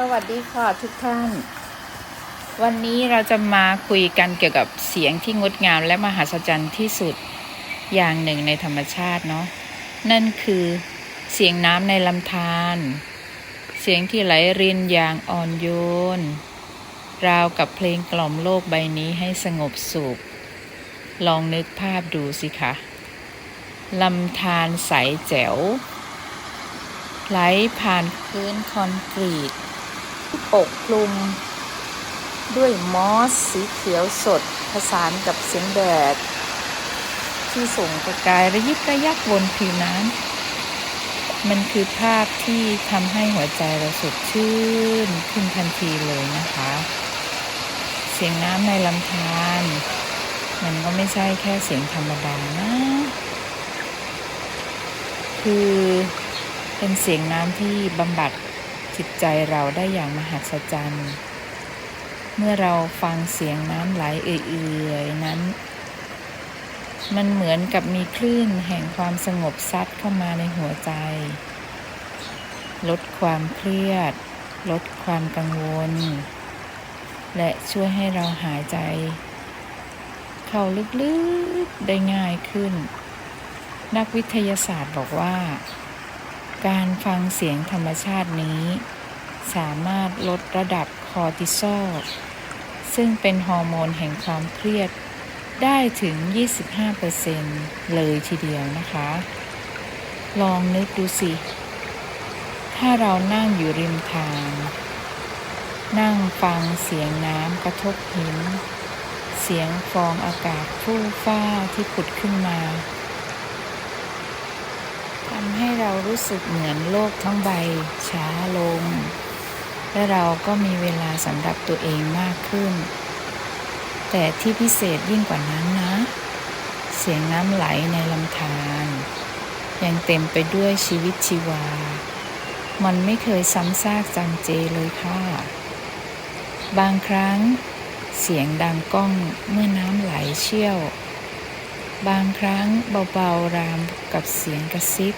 สวัสดีค่ะทุกท่าน วันนี้เราจะมาคุยกันเกี่ยวกับเสียงที่งดงามและมหัศจรรย์ที่สุดอย่างหนึ่งในธรรมชาติเนาะนั่นคือเสียงน้ำในลำธารเสียงที่ไหลรินอย่างอ่อนโยน ราวกับเพลงกล่อมโลกใบนี้ให้สงบสุข ลองนึกภาพดูสิคะลำธารใสแจ๋วไหลผ่านพื้นคอนกรีต ที่ปกคลุม ด้วยมอสสีเขียวสดผสานกับเสียงแดด ที่ส่งประกายระยิบระยับบนผิวน้ำมันคือภาพที่ทำให้หัวใจเราสดชื่นขึ้นทันทีเลยนะคะ เสียงน้ำในลำธารมันก็ไม่ใช่แค่เสียงธรรมดานะคือเป็นเสียงน้ำที่บำบัด จิตใจเราได้อย่างมหัศจรรย์ เมื่อเราฟังเสียงน้ำไหลเอื่อยๆนั้น มันเหมือนกับมีคลื่นแห่งความสงบซัดเข้ามาในหัวใจ ลดความเครียด ลดความกังวล และช่วยให้เราหายใจ เข้าลึกๆได้ง่ายขึ้น นักวิทยาศาสตร์บอกว่า การฟังเสียงธรรมชาตินี้ สามารถลดระดับคอร์ติซอลซึ่งเป็นฮอร์โมนแห่งความเครียดได้ถึง 25%เลยทีเดียวนะคะ ลองนึกดูสิ ถ้าเรานั่งอยู่ริมทาง นั่งฟังเสียงน้ำกระทบหิน เสียงฟองอากาศฟู่ฟ้าที่ผุดขึ้นมา เรารู้สึกเหมือนโลกทั้งใบช้าลง และเราก็มีเวลาสำหรับตัวเองมากขึ้น แต่ที่พิเศษยิ่งกว่านั้นนะ เสียงน้ำไหลในลำธารยังเต็มไปด้วยชีวิตชีวา มันไม่เคยซ้ำซากจำเจเลยค่ะ บางครั้ง เสียงดังก้องเมื่อน้ำไหลเชี่ยว บางครั้งเบาๆรามกับเสียงกระซิบ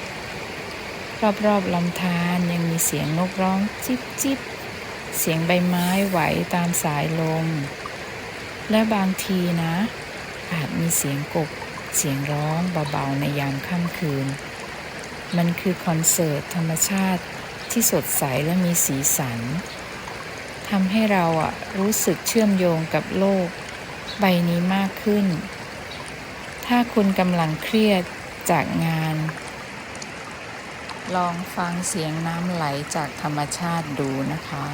รอบๆลำธารยังมีเสียงนกร้องจิบจิบเสียงใบไม้ไหวตามสายลม และบางทีนะ อาจมีเสียงกบ เสียงร้องเบาๆในยามค่ำคืน มันคือคอนเสิร์ตธรรมชาติที่สดใสและมีสีสันทำให้เราอะรู้สึกเชื่อมโยงกับโลก ใบนี้มากขึ้น ถ้าคุณกำลังเครียดจากงาน ลองฟังเสียงน้ำไหลจากธรรมชาติดูนะคะ